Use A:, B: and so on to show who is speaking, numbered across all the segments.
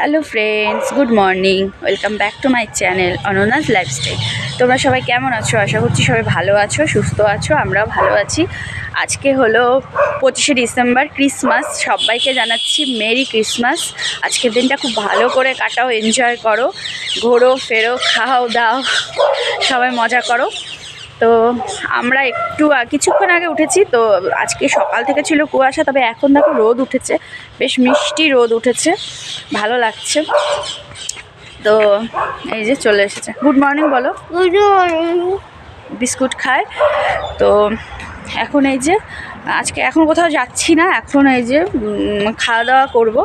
A: Hello friends, good morning. Welcome back to my channel অননাস lifestyle. তোমরা সবাই কেমন আছো? আশা করছি সবাই ভালো আছো, সুস্থ আছো, আমরাও ভালো আছি। আজকে হলো পঁচিশে ডিসেম্বর, ক্রিসমাস। সবাইকে জানাচ্ছি মেরি ক্রিসমাস। আজকের দিনটা খুব ভালো করে কাটাও, এনজয় করো। ঘোরো, ফেরো, খাও, দাও। সবাই মজা করো। তো আমরা একটু কিছুক্ষণ আগে উঠেছি তো আজকে সকাল থেকে ছিল কুয়াশা তবে এখন দেখো রোদ উঠেছে বেশ মিষ্টি রোদ উঠেছে ভালো লাগছে। তো এই যে চলে এসেছে। গুড মর্নিং বলো।
B: গুড মর্নিং
A: বিস্কুট খায়। তো এখন এই যে আজকে এখন কোথাও যাচ্ছি না এখন এই যে খাওয়া দাওয়া করব।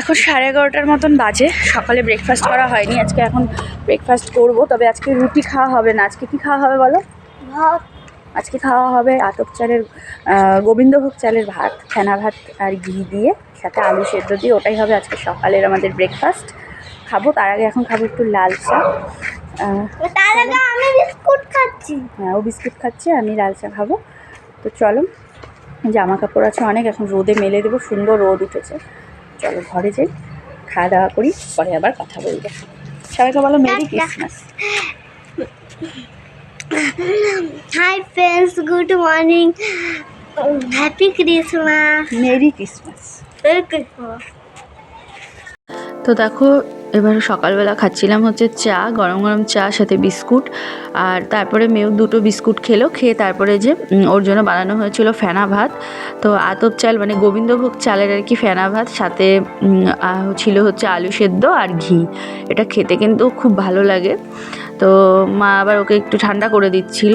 A: এখন সাড়ে এগারোটার মতন বাজে। সকালে ব্রেকফাস্ট করা হয়নি আজকে এখন ব্রেকফাস্ট করব। তবে আজকে রুটি খাওয়া হবে না। আজকে কি খাওয়া হবে বলো?
B: ভাত।
A: আজকে খাওয়া হবে আটক চালের গোবিন্দভোগ চালের ভাত ফেনা ভাত আর ঘি দিয়ে সাথে আলু সেদ্ধ দিয়ে। ওটাই হবে আজকে সকালের আমাদের ব্রেকফাস্ট খাব তার আগে এখন খাব একটু লাল চা।
B: তার আগে আমি বিস্কুট খাচ্ছি।
A: হ্যাঁ ও বিস্কুট খাচ্ছে আমি লাল চা খাব। তো চলো জামা কাপড় আছে অনেক এখন রোদে মেলে দেবো। সুন্দর রোদ উঠেছে। চলো ঘরে যাই খাওয়া দাওয়া করি পরে আবার কথা বলব। সবাইকে বলো merry. Christmas.
B: Hi friends good morning. Happy Christmas.
A: Merry Christmas.
B: Merry Christmas.
A: তো দেখো এবার সকালবেলা খাচ্ছিলাম হচ্ছে চা, গরম গরম চা, সাথে বিস্কুট। আর তারপরে মেয়েও দুটো বিস্কুট খেলো, খেয়ে তারপরে যে ওর জন্য বানানো হয়েছিল ফেনা ভাত। তো আতপ চাল মানে গোবিন্দভোগ চালের আর কি ফেনা ভাত, সাথে ছিল হচ্ছে আলু সেদ্ধ আর ঘি। এটা খেতে কিন্তু খুব ভালো লাগে। তো মা আবার ওকে একটু ঠান্ডা করে দিচ্ছিল।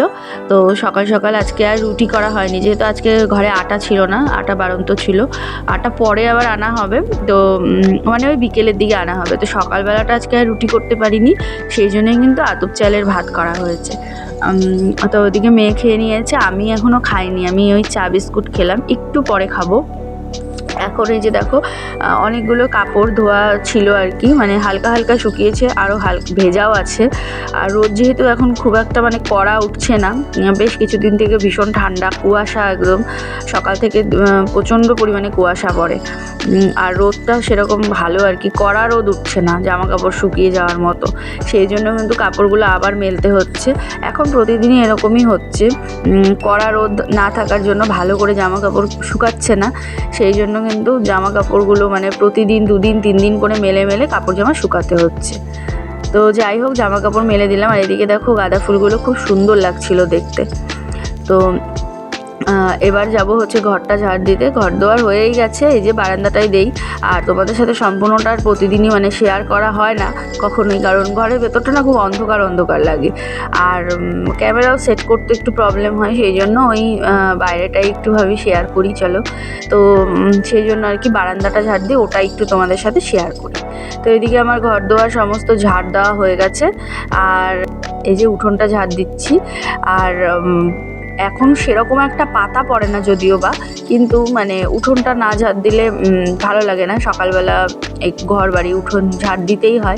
A: তো সকাল সকাল আজকে আর রুটি করা হয়নি। যেহেতু আজকে ঘরে আটা ছিল না, আটা বাড়ন্ত ছিল। আটা পরে আবার আনা হবে। তো মানে ওই বিকেলের দিকে আনা হবে। তো সকালবেলাটা আজকে আর রুটি করতে পারিনি। সেই জন্যই কিন্তু আতপ চালের ভাত করা হয়েছে। তো ওদিকে মেয়ে খেয়ে নিয়েছে। আমি এখনও খাইনি। আমি ওই চা বিস্কুট খেলাম। একটু পরে খাব। এখন এই যে দেখো অনেকগুলো কাপড় ধোয়া ছিল আর কি মানে হালকা হালকা শুকিয়েছে আরও হালকা ভেজাও আছে। আর রোদ যেহেতু এখন খুব একটা মানে কড়া উঠছে না বেশ কিছুদিন থেকে ভীষণ ঠান্ডা, কুয়াশা একদম। সকাল থেকে প্রচণ্ড পরিমাণে কুয়াশা পড়ে। আর রোদটা সেরকম ভালো আর কি, কড়া রোদ উঠছে না জামা কাপড় শুকিয়ে যাওয়ার মতো। সেই জন্য কিন্তু কাপড়গুলো আবার মেলতে হচ্ছে। এখন প্রতিদিনই এরকমই হচ্ছে। কড়া রোদ না থাকার জন্য ভালো করে জামা কাপড় শুকাচ্ছে না। সেই জন্য কিন্তু জামা কাপড়গুলো মানে প্রতিদিন দুদিন তিন দিন করে মেলে মেলে কাপড় জামা শুকাতে হচ্ছে। তো যাই হোক জামা কাপড় মেলে দিলাম। আর এদিকে দেখো গাঁদা ফুলগুলো খুব সুন্দর লাগছিল দেখতে। তো এবার যাব হচ্ছে ঘরটা ঝাড় দিতে। ঘর দোয়ার হয়েই গেছে, এই যে বারান্দাটাই দেই। আর তোমাদের সাথে সম্পূর্ণটা আর প্রতিদিনই মানে শেয়ার করা হয় না, কখনোই। কারণ ঘরের ভেতরটা না খুব অন্ধকার অন্ধকার লাগে। আর ক্যামেরাও সেট করতে একটু প্রবলেম হয়, সেই জন্য ওই বাইরেটাই একটু ভাবি শেয়ার করি, চলো। তো সেই জন্য আর কি বারান্দাটা ঝাড় দিই ওটা একটু তোমাদের সাথে শেয়ার করি। তো এদিকে আমার ঘর দোয়ার সমস্ত ঝাড় দেওয়া হয়ে গেছে। আর এই যে উঠোনটা ঝাড় দিচ্ছি। আর এখন সেরকম একটা পাতা পড়ে না যদিও বা, কিন্তু মানে উঠোনটা না ঝাড় দিলে ভালো লাগে না। সকালবেলা এই ঘর বাড়ি উঠোন ঝাড় দিতেই হয়।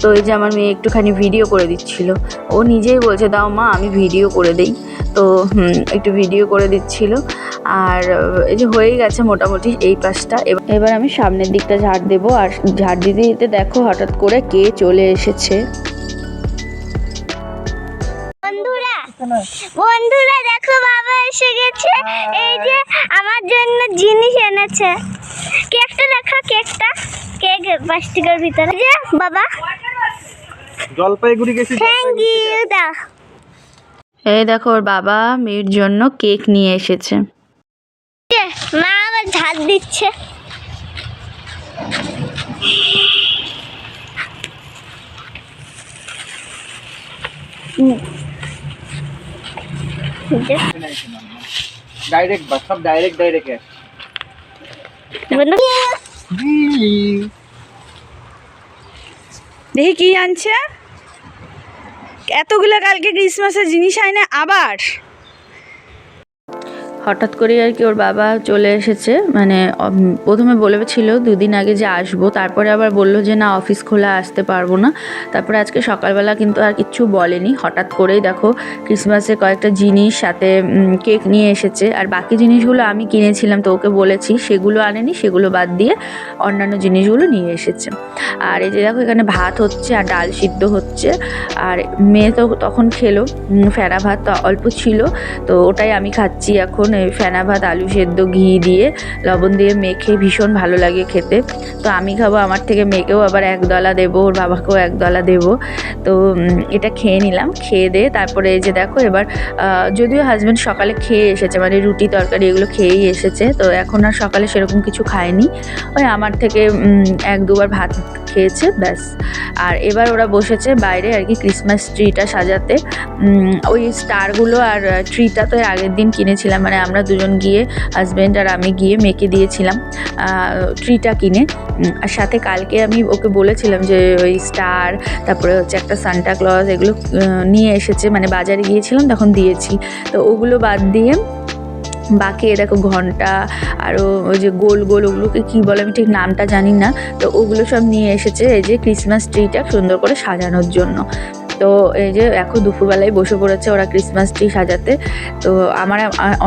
A: তো এই যে আমার মেয়ে একটুখানি ভিডিও করে দিচ্ছিল। ও নিজেই বলছে, দাও মা, আমি ভিডিও করে দেই। তো একটু ভিডিও করে দিচ্ছিল। আর এই যে হয়েই গেছে মোটামুটি এই পাশটা। এবার- আমি সামনের দিকটা ঝাড় দেবো। আর ঝাড় দিতে দিতে দেখো হঠাৎ করে কে চলে এসেছে।
B: বন্ধুরা দেখো বাবা এসে গেছে। এই যে আমার জন্য জিনিস এনেছে। কেকটা দেখো কেকটা। কেক প্লাস্টিকের ভিতরে। এই যে বাবা।
C: জলপাইগুড়ি গেছি
B: থ্যাংক ইউ দা
A: এই দেখো ওর বাবা মেয়ের জন্য কেক নিয়ে এসেছে।
B: মা আবার ঝাড় দিচ্ছে। যে
C: ডাইরেক্ট বাস সব ডাইরেক্ট ডাইরেক্ট
B: বন্ধু।
A: দেখি কি আনছে। এতগুলো কালকে ক্রিসমাসের জিনিস আয় না আবার। হঠাৎ করে আর কি ওর বাবা চলে এসেছে। মানে প্রথমে বলেছিল দুদিন আগে যে আসব, তারপরে আবার বলল যে না, অফিস খোলা, আসতে পারব না। তারপরে আজকে সকালবেলা কিন্তু আর কিচ্ছু বলেনি। হঠাৎ করেই দেখো ক্রিসমাসের কয়েকটা জিনিস, সাথে কেক নিয়ে এসেছে। আর বাকি জিনিসগুলো আমি কিনেছিলাম, তো ওকে বলেছি, সেগুলো আনেনি, সেগুলো বাদ দিয়ে অন্যান্য জিনিসগুলো নিয়ে এসেছে। আর এই যে দেখো এখানে ভাত হচ্ছে, আর ডাল সিদ্ধ হচ্ছে। আর মেয়ে তো তখন খেলো ফেনা ভাত অল্প ছিল, তো ওটাই আমি খাচ্ছি এখন। ফেনা ভাত, আলু সেদ্ধ, ঘি দিয়ে লবণ দিয়ে মেখে ভীষণ ভালো লাগে খেতে। তো আমি খাব আমার থেকে মেয়েকেও আবার এক দলা দেবো, ওর বাবাকেও এক দলা দেবো। তো এটা খেয়ে নিলাম, খেয়ে দিয়ে তারপরে যে দেখো এবার যদিও হাজব্যান্ড সকালে খেয়ে এসেছে মানে রুটি, তরকারি এগুলো খেয়েই এসেছে, তো এখন আর সকালে সেরকম কিছু খায়নি। ওই আমার থেকে এক দুবার ভাত খেয়েছে, ব্যাস। আর এবার ওরা বসেছে বাইরে আর কি ক্রিসমাস ট্রিটা সাজাতে। ওই স্টারগুলো আর ট্রিটা তো এর আগের দিন কিনেছিলাম মানে আমরা দুজন গিয়ে হাজব্যান্ড আর আমি গিয়ে মেকে দিয়েছিলাম ট্রিটা কিনে। আর সাথে কালকে আমি ওকে বলেছিলাম যে, ওই স্টার তারপরে হচ্ছে একটা সান্টা ক্লজ এগুলো নিয়ে এসেছে। মানে বাজারে গিয়েছিলাম, তখন দিয়েছি। তো ওগুলো বাদ দিয়ে বাকি দেখো ঘণ্টা আরও ওই যে গোল গোল, ওগুলোকে কী বলে আমি ঠিক নামটা জানি না। তো ওগুলো সব নিয়ে এসেছে, এই যে ক্রিসমাস ট্রিটা সুন্দর করে সাজানোর জন্য। তো এই যে এখন দুপুরবেলায় বসে পড়েছে ওরা ক্রিসমাস ট্রি সাজাতে। তো আমার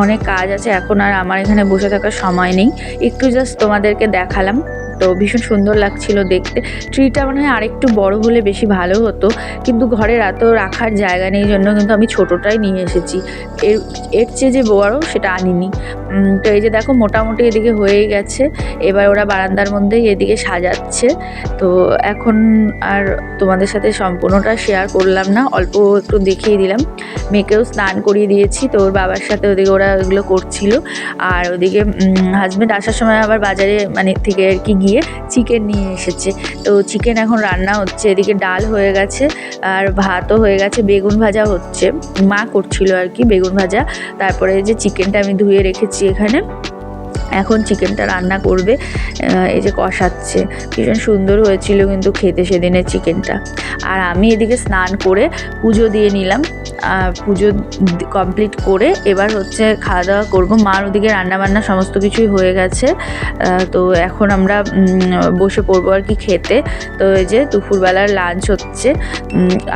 A: অনেক কাজ আছে, এখন আর আমার এখানে বসে থাকার সময় নেই। একটু জাস্ট তোমাদেরকে দেখালাম। তো ভীষণ সুন্দর লাগছিল দেখতে। ট্রিটা মনে হয় আরেকটু বড় হলে বেশি ভালো হতো। কিন্তু ঘরের এত রাখার জায়গা নেই জন্য কিন্তু আমি ছোটোটাই নিয়ে এসেছি। এর এর চেয়ে যে বড় সেটা আনিনি। তো এই যে দেখো মোটামুটি এদিকে হয়ে গেছে। এবার ওরা বারান্দার মধ্যেই এদিকে সাজাচ্ছে। তো এখন আর তোমাদের সাথে সম্পূর্ণটা শেয়ার করলাম না। অল্প একটু দেখিয়ে দিলাম। মেয়েকেও স্নান করিয়ে দিয়েছি। তো ওর বাবার সাথে ওদিকে ওরা ওগুলো করছিল। আর ওদিকে হাজব্যান্ড আসার সময় আবার বাজারে মানে থেকে আর কি গিয়ে চিকেন নিয়ে এসেছে। তো চিকেন এখন রান্না হচ্ছে, এদিকে ডাল হয়ে গেছে আর ভাতও হয়ে গেছে, বেগুন ভাজা হচ্ছে। মা করছিল আর কি বেগুন ভাজা। তারপরে যে চিকেনটা আমি ধুয়ে রেখেছি এখানে। এখন চিকেনটা রান্না করবে এই যে কষাচ্ছে। ভীষণ সুন্দর হয়েছিল কিন্তু খেতে সেদিনের চিকেনটা। আর আমি এদিকে স্নান করে পুজো দিয়ে নিলাম, আর পুজো কমপ্লিট করে এবার হচ্ছে খাওয়া দাওয়া করব। মার ওদিকে রান্নাবান্না সমস্ত কিছুই হয়ে গেছে তো এখন আমরা বসে পড়ব আর কি খেতে। তো এই যে দুপুরবেলার লাঞ্চ হচ্ছে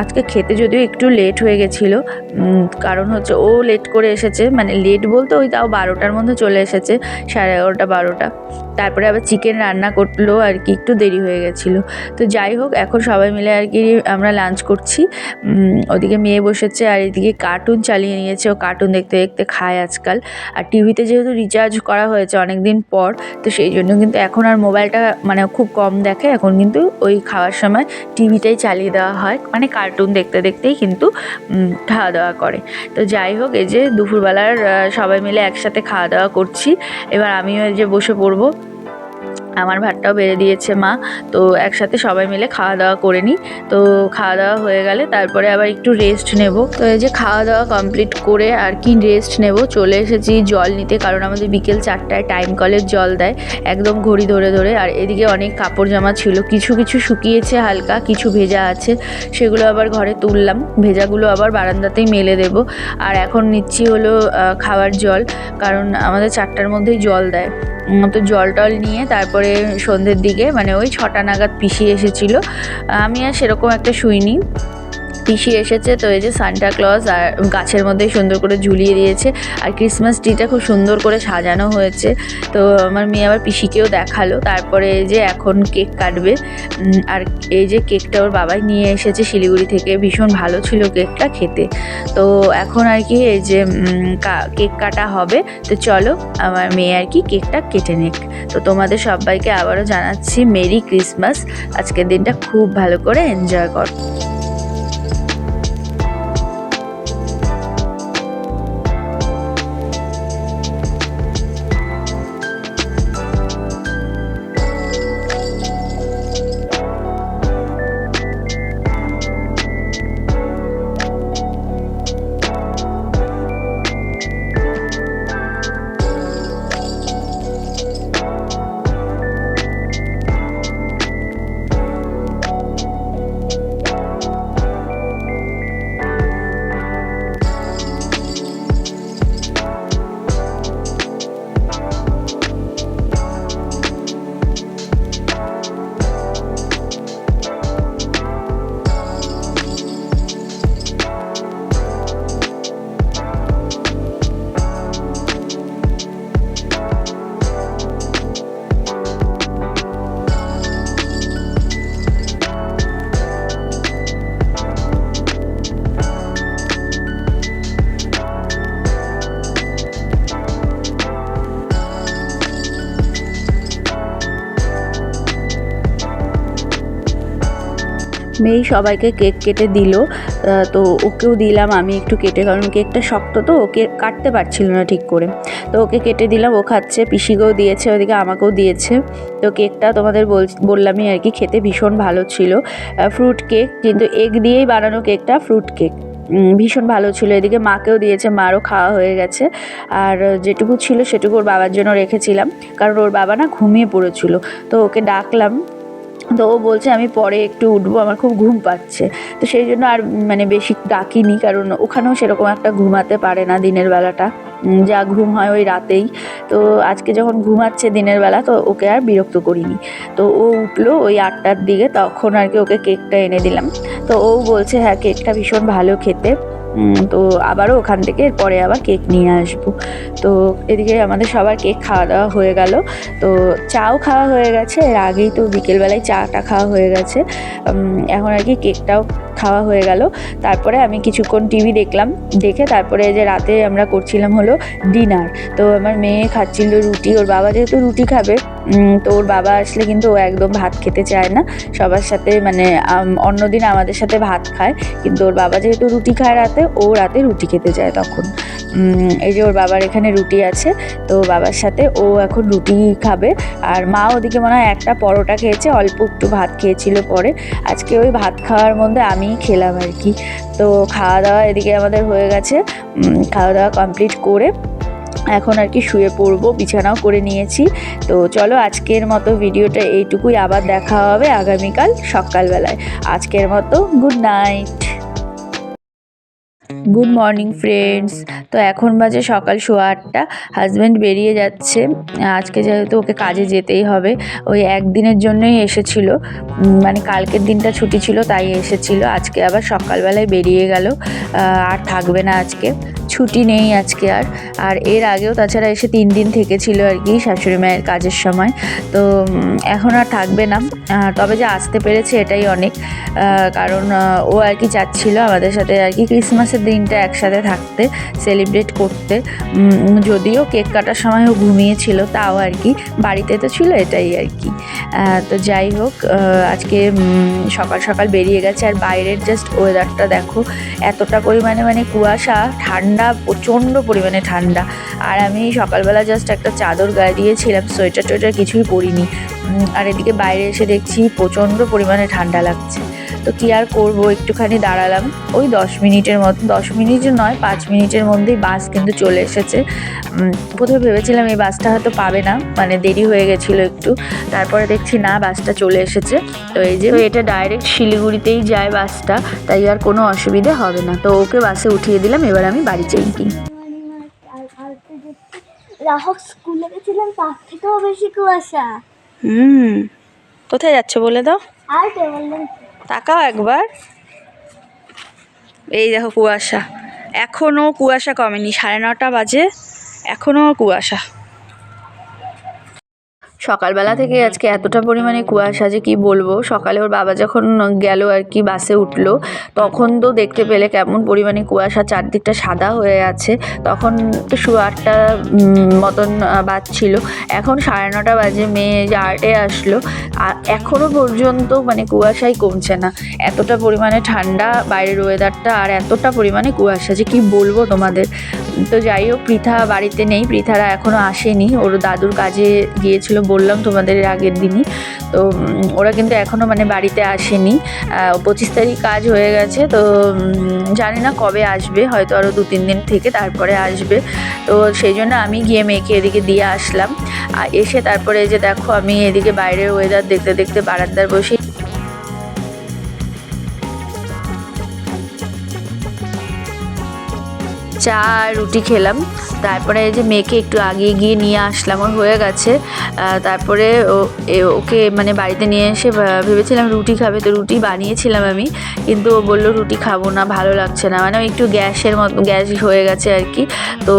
A: আজকে খেতে যদিও একটু লেট হয়ে গেছিল কারণ হচ্ছে ও লেট করে এসেছে মানে লেট বলতে ওই তাও বারোটার মধ্যে চলে এসেছে সাড়ে এগারোটা বারোটা। তারপরে আবার চিকেন রান্না করল আর কি, একটু দেরি হয়ে গেছিল। তো যাই হোক, এখন সবাই মিলে আর কি আমরা লাঞ্চ করছি। ওদিকে মেয়ে বসেছে আর এদিকে কার্টুন চালিয়ে নিয়েছে। ও কার্টুন দেখতে দেখতে খায় আজকাল। আর টিভিতে যেহেতু রিচার্জ করা হয়েছে অনেক দিন পর, তো সেই জন্য কিন্তু এখন আর মোবাইলটা মানে খুব কম দেখে। এখন কিন্তু ওই খাওয়ার সময় টিভিটাই চালিয়ে দেওয়া হয়। মানে কার্টুন দেখতে দেখতেই কিন্তু খাওয়া দাওয়া করে। তো যাই হোক, এই যে দুপুরবেলার সবাই মিলে একসাথে খাওয়া দাওয়া করছি। এবার আমিও যে বসে পড়ব। আমার ভাতটাও বেড়ে দিয়েছে মা। তো একসাথে সবাই মিলে খাওয়া দাওয়া করে নিই। তো খাওয়া দাওয়া হয়ে গেলে তারপরে আবার একটু রেস্ট নেব। তো এই যে খাওয়া দাওয়া কমপ্লিট করে আর কি রেস্ট নেব, চলে এসেছি জল নিতে। কারণ আমাদের বিকেল চারটায় টাইম কলের জল দেয়, একদম ঘড়ি ধরে ধরে। আর এদিকে অনেক কাপড় জামা ছিল। কিছু কিছু শুকিয়েছে হালকা, কিছু ভেজা আছে। সেগুলো আবার ঘরে তুললাম। ভেজাগুলো আবার বারান্দাতেই মেলে দেব। আর এখন নিচ্ছি হলো খাওয়ার জল। কারণ আমাদের চারটার মধ্যেই জল দেয়। তো জল টল নিয়ে তারপরে সন্ধ্যের দিকে মানে ওই ছটা নাগাদ পিসি এসেছিল। আমি আর সেরকম একটা শুইনি। পিসি এসেছে, তো এই যে সান্টা ক্লজ আর গাছের মধ্যে সুন্দর করে ঝুলিয়ে দিয়েছে। আর ক্রিসমাস ট্রিটা খুব সুন্দর করে সাজানো হয়েছে। তো আমার মেয়ে আবার পিসিকেও দেখাল। তারপরে এই যে এখন কেক কাটবে। আর এই যে কেকটা ওর বাবাই নিয়ে এসেছে শিলিগুড়ি থেকে। ভীষণ ভালো ছিল কেকটা খেতে। তো এখন আর কি এই যে কেক কাটা হবে। তো চলো আমার মেয়ে আর কি কেকটা কেটে নেক। তো তোমাদের সবাইকে আবারও জানাচ্ছি, মেরি ক্রিসমাস। আজকের দিনটা খুব ভালো করে এনজয় কর। মেয়েই সবাইকে কেক কেটে দিল। তো ওকেও দিলাম আমি একটু কেটে, কারণ কেকটা শক্ত তো, ওকে কাটতে পারছিল না ঠিক করে। তো ওকে কেটে দিলাম, ও খাচ্ছে, পিসিকেও দিয়েছে, ওদিকে আমাকেও দিয়েছে। তো কেকটা তোমাদের বল, বললামই আর কি, খেতে ভীষণ ভালো ছিল। ফ্রুট কেক কিন্তু এগ দিয়েই বানানো কেকটা ফ্রুট কেক ভীষণ ভালো ছিল, এদিকে মাকেও দিয়েছে, মারও খাওয়া হয়ে গেছে। আর যেটুকু ছিল সেটুকু ওর বাবার জন্য রেখেছিলাম, কারণ ওর বাবা না ঘুমিয়ে পড়েছিল। তো ওকে ডাকলাম তো ও বলছে, আমি পরে একটু উঠবো, আমার খুব ঘুম পাচ্ছে। তো সেই জন্য আর মানে বেশি ডাকিনি, কারণ ওখানেও সেরকম একটা ঘুমাতে পারে না দিনের বেলাটা। যা ঘুম হয় ওই রাতেই। তো আজকে যখন ঘুমাচ্ছে দিনের বেলা, তো ওকে আর বিরক্ত করিনি। তো ও উঠল ওই আটটার দিকে, তখন আর কি ওকে কেকটা এনে দিলাম। তো ও বলছে হ্যাঁ কেকটা ভীষণ ভালো খেতে। তো আবারও ওখান থেকে পরে আবার কেক নিয়ে আসব। তো এদিকে আমাদের সবার কেক খাওয়া দাওয়া হয়ে গেল। তো চাও খাওয়া হয়ে গেছে। এর আগেই তো বিকেলবেলায় চাটা খাওয়া হয়ে গেছে। এখন আর কি কেকটাও খাওয়া হয়ে গেল। তারপরে আমি কিছুক্ষণ টিভি দেখলাম। দেখে তারপরে যে রাতে আমরা করছিলাম হলো ডিনার। তো আমার মেয়ে খাচ্ছিল রুটি। ওর বাবা যেহেতু রুটি খাবে তো ওর বাবা আসলে কিন্তু ও একদম ভাত খেতে চায় না। সবার সাথে মানে আম, অন্যদিন আমাদের সাথে ভাত খায়। কিন্তু ওর বাবা যেহেতু রুটি খায় রাতে ও রাতে রুটি খেতে চায় তখন। এই যে ওর বাবার এখানে রুটি আছে তো বাবার সাথে ও এখন রুটি খাবে। আর মা ওদিকে মনে হয় একটা পরোটা খেয়েছে অল্প একটু ভাত খেয়েছিল পরে। আজকে ওই ভাত খাওয়ার মধ্যে আমিই খেলাম আর কি। তো খাওয়া দাওয়া এদিকে আমাদের হয়ে গেছে। খাওয়া দাওয়া কমপ্লিট করে এখন আর কি শুয়ে পড়ব, বিছানাও করে নিয়েছি। তো চলো আজকের মতো ভিডিওটা এইটুকুই, আবার দেখা হবে আগামীকাল সকালবেলায়। আজকের মতো good night good morning friends তো এখন বাজে সকাল সোয়া আটটা। হাজব্যান্ড বেরিয়ে যাচ্ছে। আজকে যেহেতু ওকে কাজে যেতেই হবে, ওই একদিনের জন্যই এসেছিল। মানে কালকের দিনটা ছুটি ছিল, তাই এসেছিল। আজকে আবার সকালবেলায় বেরিয়ে গেল। আর থাকবে না আজকে। ছুটি নেই আজকে আর। আর এর আগেও তাছাড়া এসে তিন দিন থেকেছিল আর কি শাশুড়ি মায়ের কাজের সময়। তো এখন আর থাকবে না। তবে যে আসতে পেরেছে এটাই অনেক। কারণ ও আর কি চাচ্ছিল আমাদের সাথে আর কি ক্রিসমাসের দিনটা একসাথে থাকতে সেলিব্রেট করতে। যদিও কেক কাটার সময় ও ঘুমিয়েছিল, তাও আর কি। বাড়িতে তো ছিল এটাই আর কি। তো যাই হোক আজকে সকাল সকাল বেরিয়ে গেছে। আর বাইরের জাস্ট ওয়েদারটা দেখো, এতটা পরিমাণে মানে কুয়াশা, ঠান্ডা, প্রচণ্ড পরিমাণে ঠান্ডা। আর আমি সকালবেলা জাস্ট একটা চাদর গায়ে দিয়েছিলাম সোয়েটার টোয়েটার কিছুই পরিনি। আর এদিকে বাইরে এসে দেখছি প্রচণ্ড পরিমাণে ঠান্ডা লাগছে। তো কী আর করব? একটুখানি দাঁড়ালাম। ওই দশ মিনিটের মতো দশ মিনিট নয় পাঁচ মিনিটের মধ্যেই বাস কিন্তু চলে এসেছে। প্রথমে ভেবেছিলাম এই বাসটা হয়তো পাবে না মানে দেরি হয়ে গেছিল একটু। তারপরে দেখছি না বাসটা চলে এসেছে। তো এই যে তো এটা ডাইরেক্ট শিলিগুড়িতেই যায় বাসটা তাই আর কোনো অসুবিধে হবে না। তো ওকে বাসে উঠিয়ে দিলাম এবার আমি বাড়ি চাই কি
B: রাহক স্কুলে গেছিলাম তার থেকেও বেশি কুয়াশা।
A: হুম। কোথায় যাচ্ছ বলে দাও?
B: আর কে বললেন
A: তাকাও একবার। এই দেখো কুয়াশা। এখনও কুয়াশা কমেনি সাড়ে নটা বাজে। এখনও কুয়াশা। সকালবেলা থেকে আজকে এতটা পরিমাণে কুয়াশা যে কি বলব? সকালে ওর বাবা যখন গেল আর কি বাসে উঠল, তখন তো দেখতে পেলে কেমন পরিমাণে কুয়াশা, চারদিকটা সাদা হয়ে আছে। তখন তো শু আটটা মতন বাজছিল। এখন সাড়ে নটা বাজে, মেয়ে যে আর্টে আসলো। আর এখনও পর্যন্ত মানে কুয়াশাই কমছে না। এতটা পরিমাণে ঠান্ডা বাইরের ওয়েদারটা আর এতটা পরিমাণে কুয়াশা যে কি বলব তোমাদের। তো যাই হোক, পৃথা বাড়িতে নেই, পৃথারা এখনও আসেনি। ওর দাদুর কাজে গিয়েছিল বললাম তোমাদের আগের দিনই। তো ওরা কিন্তু এখনও মানে বাড়িতে আসেনি। পঁচিশ তারিখ কাজ হয়ে গেছে, তো জানি না কবে আসবে, হয়তো আরও দু তিন দিন থেকে তারপরে আসবে। তো, সেই জন্য আমি গিয়ে মেয়েকে এদিকে দিয়ে আসলাম। এসে তারপরে যে দেখো, আমি এদিকে বাইরের ওয়েদার দেখতে দেখতে বারান্দার বসে চা রুটি খেলাম। তারপরে এই যে মেয়েকে একটু আগিয়ে গিয়ে নিয়ে আসলাম ওর হয়ে গেছে। তারপরে ওকে মানে বাড়িতে নিয়ে এসে ভেবেছিলাম রুটি খাবে, তো রুটি বানিয়েছিলাম আমি। কিন্তু ও বলল, রুটি খাব না, ভালো লাগছে না। মানে একটু গ্যাসের মতো, গ্যাস হয়ে গেছে আর কি। তো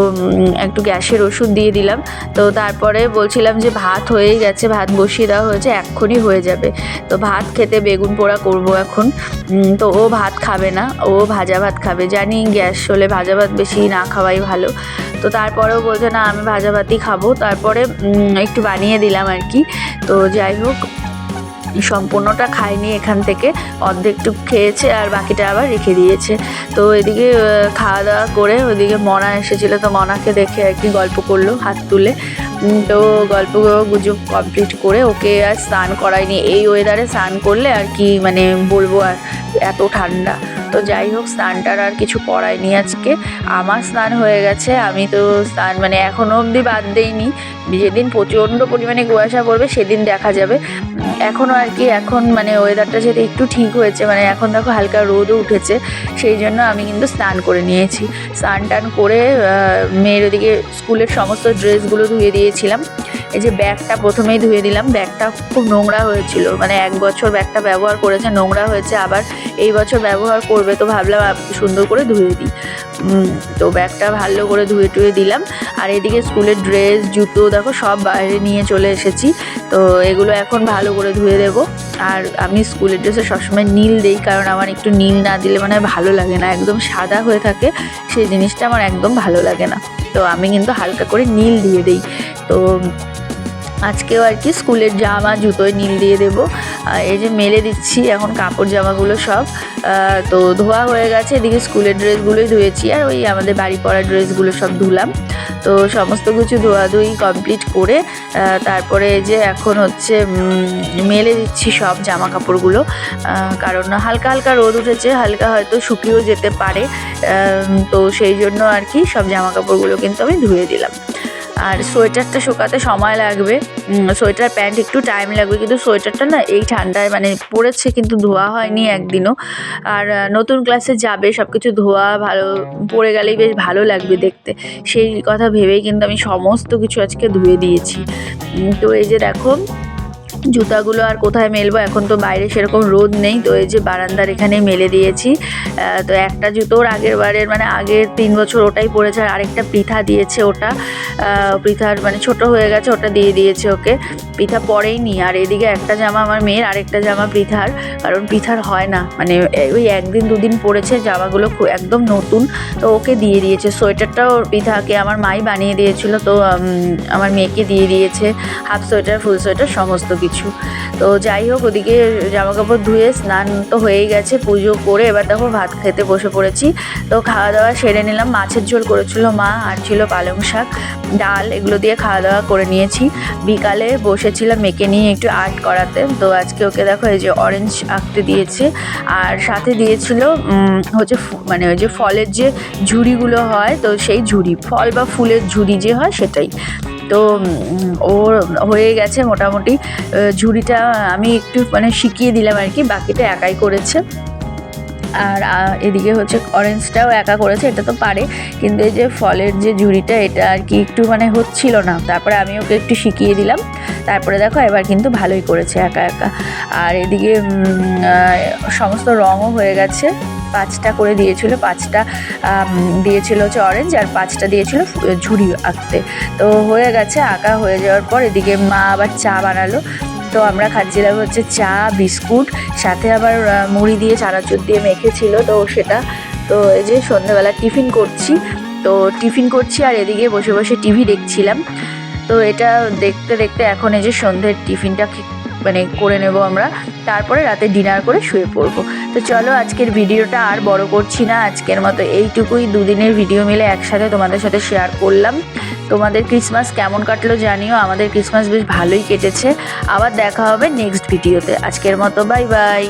A: একটু গ্যাসের ওষুধ দিয়ে দিলাম। তো তারপরে বলছিলাম যে, ভাত হয়েই গেছে, ভাত বসিয়ে দেওয়া হয়েছে, এক্ষুনি হয়ে যাবে। তো ভাত খেতে বেগুন পোড়া করব এখন। তো ও ভাত খাবে না, ও ভাজা ভাত খাবে। জানি গ্যাস হলে ভাজা ভাত বেশি না খাওয়াই ভালো। তো তারপরেও বলছে, না, আমি ভাজা ভাতি খাব। তারপরে একটু বানিয়ে দিলাম আর কি। তো যাই হোক, সম্পূর্ণটা খায়নি এখান থেকে। অর্ধেকটুক খেয়েছে আর বাকিটা আবার রেখে দিয়েছে। তো এদিকে খাওয়া দাওয়া করে ওদিকে মনা এসেছিল, তো মনাকে দেখে আর কি গল্প করল হাত তুলে। তো গল্প গুজব কমপ্লিট করে ওকে আর স্নান করায়নি। এই ওয়েদারে স্নান করলে আর কি মানে বলব আর, এত ঠান্ডা। তো যাই হোক স্নানটার আর কিছু করায়নি আজকে। আমার স্নান হয়ে গেছে, আমি তো স্নান মানে এখনও অবধি বাদ দেইনি। যেদিন প্রচণ্ড পরিমাণে কুয়াশা পড়বে, সেদিন দেখা যাবে। এখনও আর কি, এখন মানে ওয়েদারটা যেহেতু একটু ঠিক হয়েছে মানে এখন দেখো হালকা রোদও উঠেছে, সেই জন্য আমি কিন্তু স্নান করে নিয়েছি। স্নান টান করে মেয়ের ওদিকে স্কুলের সমস্ত ড্রেসগুলো ধুয়ে দিয়েছিলাম। এই যে ব্যাগটা প্রথমেই ধুয়ে দিলাম, ব্যাগটা খুব নোংরা হয়েছিল। মানে এক বছর ব্যাগটা ব্যবহার করেছে, নোংরা হয়েছে, আবার এই বছর ব্যবহার করবে তো ভাবলাম সুন্দর করে ধুয়ে দিই। তো ব্যাগটা ভালো করে ধুয়ে টুয়ে দিলাম। আর এদিকে স্কুলের ড্রেস, জুতো, দেখো সব বাইরে নিয়ে চলে এসেছি। তো এগুলো এখন ভালো করে ধুয়ে দেব। আর আমি স্কুলের ড্রেসে সবসময় নীল দিই, কারণ আমার একটু নীল না দিলে মানে ভালো লাগে না। একদম সাদা হয়ে থাকে, সেই জিনিসটা আমার একদম ভালো লাগে না। তো আমি কিন্তু হালকা করে নীল দিয়ে দিই। তো আজকেও আর কি স্কুলের জামা, জুতোয় নীল দিয়ে দেবো। এই যে মেলে দিচ্ছি এখন কাপড় জামাগুলো সব। তো ধোয়া হয়ে গেছে, এদিকে স্কুলের ড্রেসগুলোই ধুয়েছি আর ওই আমাদের বাড়ি পড়া ড্রেসগুলো সব ধুলাম। তো সমস্ত কিছু ধোয়াধুয়ি কমপ্লিট করে তারপরে এই যে এখন হচ্ছে মেলে দিচ্ছি সব জামা কাপড়গুলো কারণ হালকা হালকা রোদ উঠেছে, হালকা হয়তো শুকিয়েও যেতে পারে। তো সেই জন্য আর কি সব জামা কাপড়গুলো কিন্তু আমি ধুয়ে দিলাম। আর সোয়েটারটা শুকাতে সময় লাগবে। সোয়েটার প্যান্ট একটু টাইম লাগবে, কিন্তু সোয়েটারটা না এই ঠান্ডায় মানে পড়েছে কিন্তু ধোয়া হয়নি একদিনও। আর নতুন ক্লাসে যাবে সব কিছু ধোয়া ভালো, পড়ে গেলেই বেশ ভালো লাগবে দেখতে। সেই কথা ভেবেই কিন্তু আমি সমস্ত কিছু আজকে ধুয়ে দিয়েছি। তো এই যে দেখো জুতাগুলো আর কোথায় মেলবো? এখন তো বাইরে সেরকম রোদ নেই, তো এই যে বারান্দার এখানে মেলে দিয়েছি। তো একটা জুতোর আগের বারের মানে আগের তিন বছর ওটাই পড়েছে আর আরেকটা পৃথা দিয়েছে ওটা। পৃথার মানে ছোট হয়ে গেছে, ওটা দিয়ে দিয়েছে ওকে। পৃথা পরেই নি, আর এদিকে একটা জামা আমার মেয়ের, আরেকটা জামা পৃথার কারণ পৃথার হয় না মানে ওই একদিন দুদিন পরেছে, জামাগুলো খু- একদম নতুন। তো ওকে দিয়ে দিয়েছে, সোয়েটারটাও পৃথাকে আমার মাই বানিয়ে দিয়েছিল, তো আমার মেয়েকে দিয়ে দিয়েছে। হাফ সোয়েটার, ফুল সোয়েটার, সমস্ত কিছু। তো যাই হোক, ওদিকে জামা কাপড় ধুয়ে স্নান তো হয়েই গেছে, পুজো করে এবার দেখো ভাত খেতে বসে পড়েছি। তো খাওয়া দাওয়া সেরে নিলাম, মাছের ঝোল করেছিল মা আর ছিল পালং শাক। ডাল এগুলো দিয়ে খাওয়া দাওয়া করে নিয়েছি। বিকালে বসেছিলাম মেয়েকে নিয়ে একটু আর্ট করাতে। তো আজকে ওকে দেখো এই যে অরেঞ্জ আঁকতে দিয়েছে। আর সাথে দিয়েছিল হচ্ছে মানে ওই যে ফলের যে ঝুড়িগুলো হয়, তো সেই ঝুড়ি, ফল বা ফুলের ঝুড়ি যে হয় সেটাই। তো ও হয়ে গেছে মোটামুটি। ঝুড়িটা আমি একটু মানে শিখিয়ে দিলাম আর কি, বাকিটা একাই করেছে। আর এদিকে হচ্ছে অরেঞ্জটাও একা করেছে, এটা তো পারে। কিন্তু এই যে ফলের যে ঝুড়িটা, এটা আর কি একটু মানে হচ্ছিল না। তারপরে আমি ওকে একটু শিখিয়ে দিলাম। তারপরে দেখো, এবার কিন্তু ভালোই করেছে একা একা। আর এদিকে সমস্ত রঙও হয়ে গেছে। পাঁচটা করে দিয়েছিল, পাঁচটা দিয়েছিল হচ্ছে অরেঞ্জ আর পাঁচটা দিয়েছিল ঝুড়ি আঁকতে। তো হয়ে গেছে, আঁকা হয়ে যাওয়ার পর এদিকে মা আবার চা বানালো। তো আমরা খাচ্ছিলাম হচ্ছে চা, বিস্কুট, সাথে আবার মুড়ি দিয়ে চানাচুর দিয়ে মেখেছিল তো সেটা। তো এই যে সন্ধ্যাবেলা টিফিন করছি, তো টিফিন করছি আর এদিকে বসে বসে টিভি দেখছিলাম। তো এটা দেখতে দেখতে এখন এই যে সন্ধ্যের টিফিনটা মানে করে নেব আমরা, তারপরে রাতে ডিনার করে শুয়ে পড়ব। তো চলো আজকের ভিডিওটা আর বড় করছি না, আজকের মতো এইটুকুই। দুদিনের ভিডিও মিলে একসাথে তোমাদের সাথে শেয়ার করলাম। তোমাদের ক্রিসমাস কেমন কাটলো জানিও, আমাদের ক্রিসমাস বেশ ভালোই কেটেছে। আবার দেখা হবে নেক্সট ভিডিওতে আজকের মতো বাই বাই